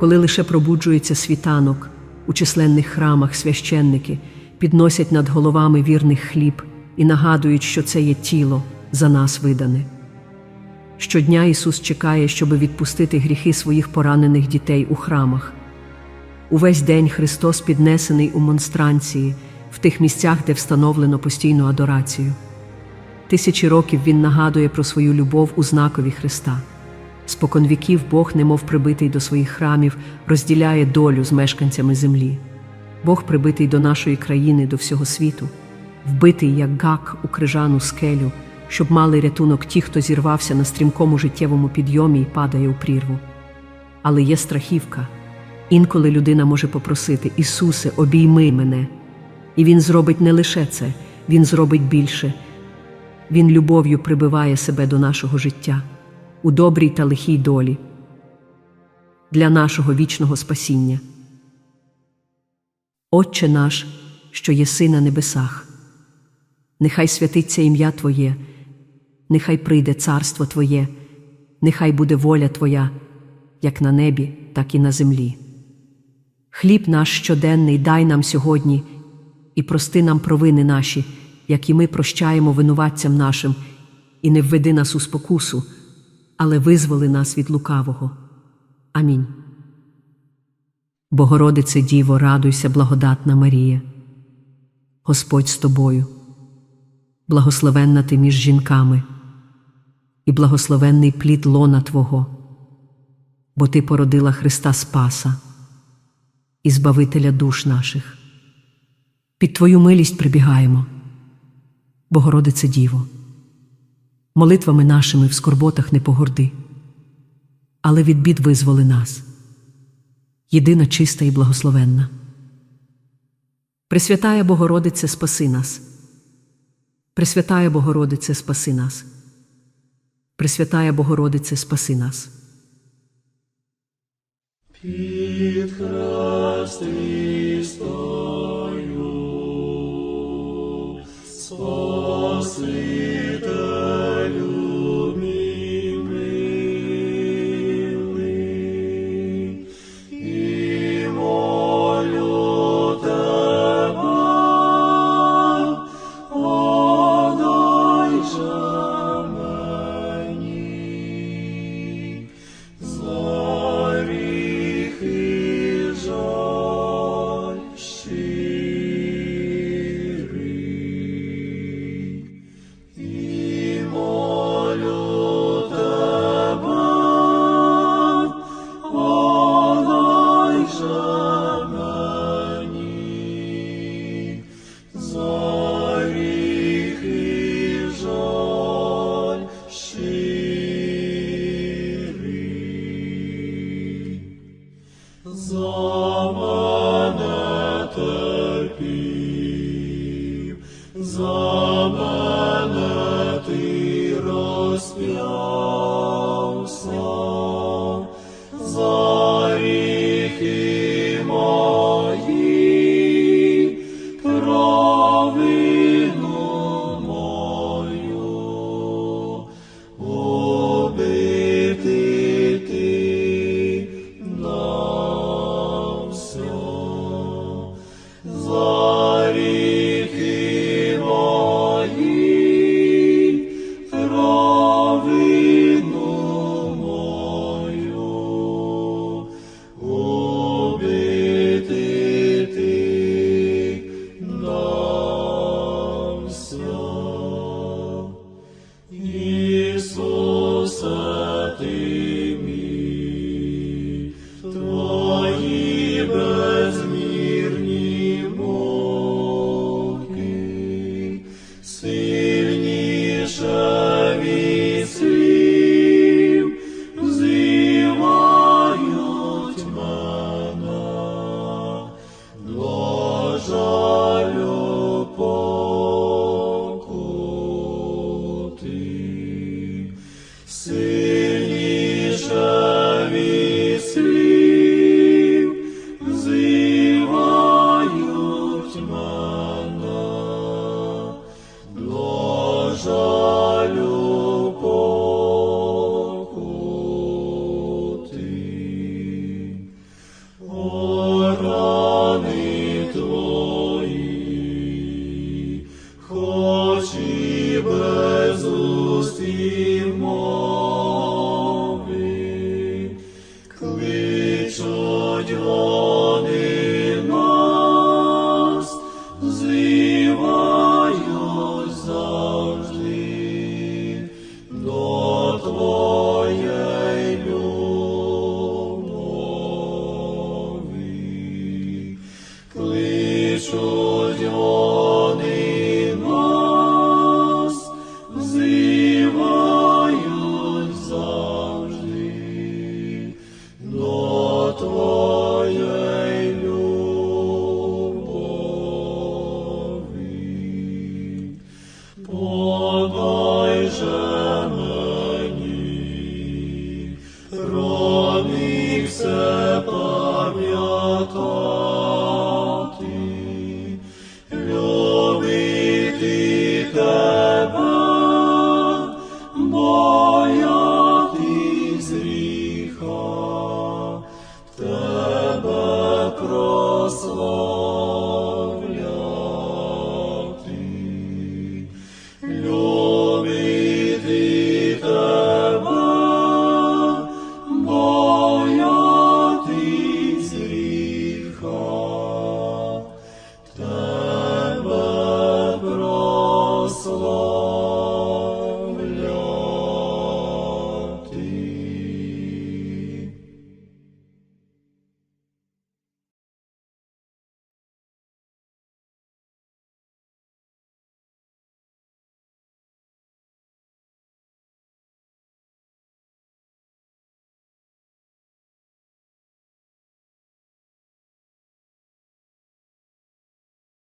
коли лише пробуджується світанок, у численних храмах священники підносять над головами вірних хліб і нагадують, що це є тіло за нас видане. Щодня Ісус чекає, щоб відпустити гріхи своїх поранених дітей у храмах. Увесь день Христос піднесений у монстранції, в тих місцях, де встановлено постійну адорацію. Тисячі років Він нагадує про свою любов у знакові Христа. Спокон віків Бог, немов прибитий до своїх храмів, розділяє долю з мешканцями землі. Бог прибитий до нашої країни, до всього світу, вбитий, як гак у крижану скелю, щоб мали рятунок ті, хто зірвався на стрімкому життєвому підйомі і падає у прірву. Але є страхівка. Інколи людина може попросити Ісусе, обійми мене. І Він зробить не лише це, Він зробить більше. Він любов'ю прибиває себе до нашого життя у добрій та лихій долі для нашого вічного спасіння. Отче наш, що єси на небесах, нехай святиться ім'я Твоє, нехай прийде царство Твоє, нехай буде воля Твоя, як на небі, так і на землі. Хліб наш щоденний дай нам сьогодні і прости нам провини наші, як і ми прощаємо винуватцям нашим, і не введи нас у спокусу, але визволи нас від лукавого. Амінь. Богородице Діво, радуйся, благодатна Марія. Господь з тобою, благословенна ти між жінками, і благословенний плід лона Твого, бо Ти породила Христа Спаса і Збавителя душ наших. Під Твою милість прибігаємо, Богородице Діво, молитвами нашими в скорботах не погорди, але від бід визволи нас, єдина чиста і благословенна. Пресвятая Богородице, спаси нас. Пресвятая Богородице, спаси нас. Пресвятая Богородице, спаси нас. Під стою, Спасителю За мене терпів, за мене ти розп'явся, за гріхи рани твої, хоч і без устів мови, кличуть. slow.